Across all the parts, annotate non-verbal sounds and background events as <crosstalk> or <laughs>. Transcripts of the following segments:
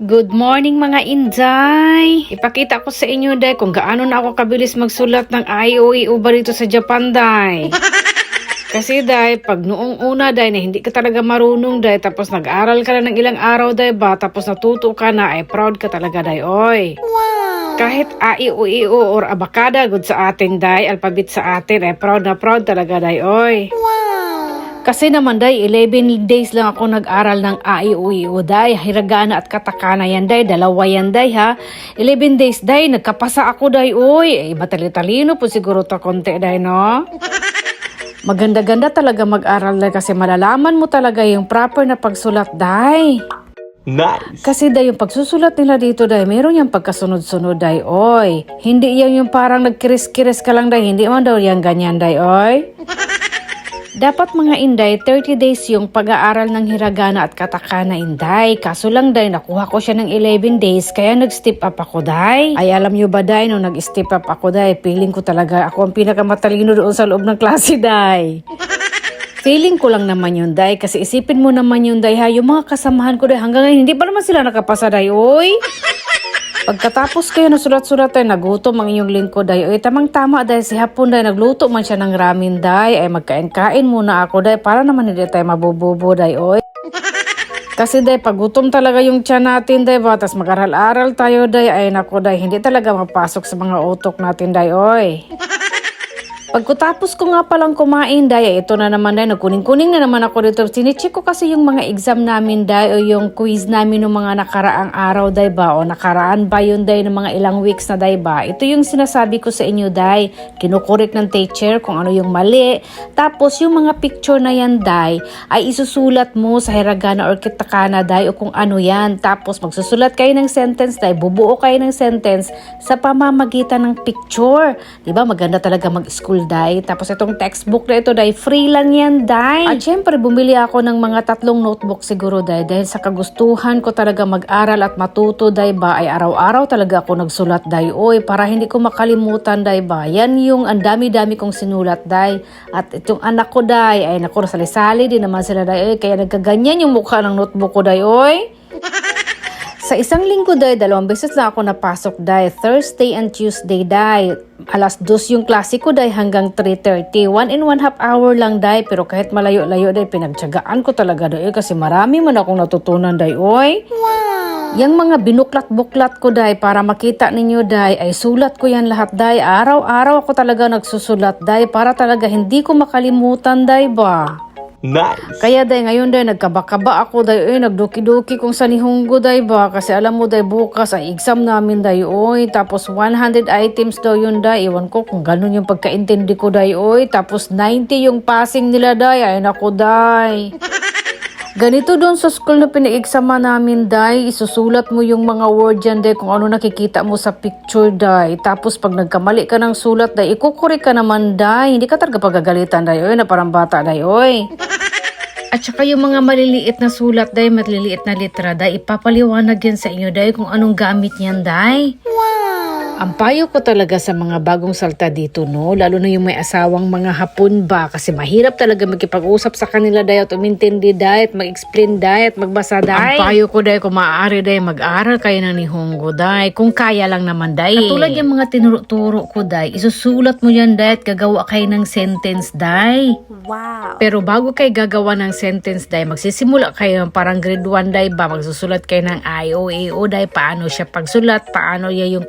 Good morning mga Inday! Ipakita ko sa inyo, Day, kung gaano na ako kabilis magsulat ng IOEO ba rito sa Japan, Day. <laughs> Kasi, Day, pag noong una, Day, na hindi ka talaga marunong, Day, tapos nag-aral ka na ng ilang araw, Day, ba, tapos natuto ka na, ay proud ka talaga, Day, oy. Kahit AIOEO or abakada, good sa atin, Day, alphabet sa atin, ay proud na proud talaga, Day, oy. Kasi naman day, 11 days lang ako nag-aral ng AIUIU day. Hiragana at katakana yan day. Dalawa yan day ha. 11 days day, nagkapasa ako day. Uy, eh, matali-talino po siguro to konti day no? Maganda-ganda talaga mag-aral day kasi malalaman mo talaga yung proper na pagsulat day. Nice. Kasi day yung pagsusulat nila dito day, meron yung pagkasunod-sunod day, oy. Hindi yan yung parang nagkiris-kiris ka lang day, hindi man daw yan ganyan day, oy. Dapat mga inday, 30 days yung pag-aaral ng hiragana at katakana inday. Kaso lang day, nakuha ko siya ng 11 days, kaya nag-step up ako day. Ay alam nyo ba day, nung nag-step up ako day, feeling ko talaga ako ang pinakamatalino doon sa loob ng klase day. Feeling ko lang naman yun, Day. Kasi isipin mo naman yun, Day, ha. Yung mga kasamahan ko, Day, hanggang ngayon, hindi pa naman sila nakapasa, Day. Uy! Pagkatapos kayo na sulat-sulat ay nagutom ang inyong lingkod ay ay tamang-tama dahil si Hapon dahil nagluto man siya ng ramen day ay magkain-kain muna ako day para naman hindi tayo mabububo day oy. Kasi day pag gutom talaga yung tiyan natin day ba tas mag-aral-aral tayo day ay nako day hindi talaga mapasok sa mga utok natin day oy. Pagkatapos ko nga palang kumain, daya ito na naman dahil nagkuning-kuning na naman ako dito. Sinicheck ko kasi yung mga exam namin dahil o yung quiz namin ng mga nakaraang araw dahil ba o nakaraan ba yun dahil ng mga ilang weeks na dahil ba. Ito yung sinasabi ko sa inyo dahil kinukurik ng teacher kung ano yung mali. Tapos yung mga picture na yan dahil ay isusulat mo sa hiragana or kitakana dahil o kung ano yan. Tapos magsusulat kayo ng sentence dahil bubuo kayo ng sentence sa pamamagitan ng picture. Diba maganda talaga mag-school dai. Tapos itong textbook na ito dai, free lang yan dai. At syempre bumili ako ng mga tatlong notebook siguro dai dahil sa kagustuhan ko talaga mag-aral at matuto dai ba ay araw-araw talaga ako nagsulat dai. Oy, para hindi ko makalimutan dai ba. Yan yung ang dami-dami kong sinulat dai. At itong anak ko dai ay naku sali-sali din naman sila dai. Oy, kaya nagkaganyan yung mukha ng notebook ko dai. Oy. Sa isang linggo day, dalawang beses lang ako napasok day. Thursday and Tuesday day. Alas dos yung klase ko day hanggang 3.30. One and one half hour lang day. Pero kahit malayo-layo day, pinagtsagaan ko talaga day. Kasi marami man akong natutunan day. Oy! Yang mga binuklat-buklat ko day para makita ninyo day ay sulat ko yan lahat day. Araw-araw ako talaga nagsusulat day para talaga hindi ko makalimutan day ba. Nice. Kaya day ngayon day nagkabakaba ako day eh nagduki-duki kung sa nihunggo day ba? Kasi alam mo day bukas ay exam namin day oy. Tapos 100 items daw yun day. Iwan ko kung ganun yung pagkaintindi ko day oy. Tapos 90 yung passing nila day. Ay nako day Ganito doon sa school na pinag-exama namin, Day. Isusulat mo yung mga word dyan, Day, kung ano nakikita mo sa picture, Day. Tapos pag nagkamali ka ng sulat, Day, ikukuri ka naman, Day. Hindi ka talaga pagagalitan, Day. Oy, na parang bata, Day. Oy. At saka yung mga maliliit na sulat, Day, maliliit na litra, Day, ipapaliwanag yan sa inyo, Day, kung anong gamit niyan, Day. Ang payo ko talaga sa mga bagong salta dito, no? Lalo na yung may asawang mga hapon ba? Kasi mahirap talaga magkipag-usap sa kanila at umintindi at mag-explain at magbasa day. Ang payo ko day kung maaari day, mag-aral kayo ng nihongo day. Kung kaya lang naman day. Katulad yung mga tinuro-turo ko day, isusulat mo yan at gagawa kayo ng sentence day. Wow. Pero bago kayo gagawa ng sentence day, magsisimula kayo ng parang grade 1 day ba? Magsusulat kayo ng IOAO day, paano siya pagsulat, paano niya yung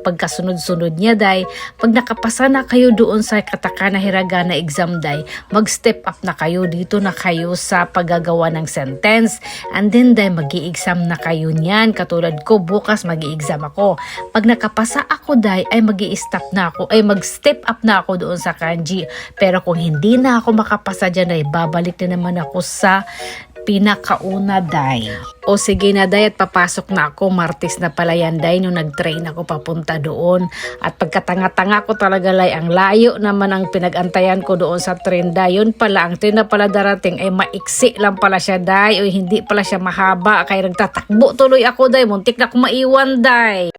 pagkasunod-sunod niya day. Pag nakapasa na kayo doon sa katakana hiragana exam day, mag-step up na kayo dito na kayo sa paggagawa ng sentence. And then day, mag exam na kayo niyan. Katulad ko, bukas mag exam ako. Pag nakapasa ako day, ay mag stop na ako, ay mag-step up na ako doon sa kanji. Pero kung hindi na ako makapasa dyan ay babalik na naman ako sa pinakauna day. O sige na day at papasok na ako. Martes na pala yan day nung nag-train ako papunta doon. At pagkatanga-tanga ko talaga lay ang layo naman ang pinag-antayan ko doon sa train day. Yun pala, ang train na pala darating ay maiksi lang pala siya day o hindi pala siya mahaba. Kaya nagtatakbo tuloy ako day. Muntik na ako maiwan day.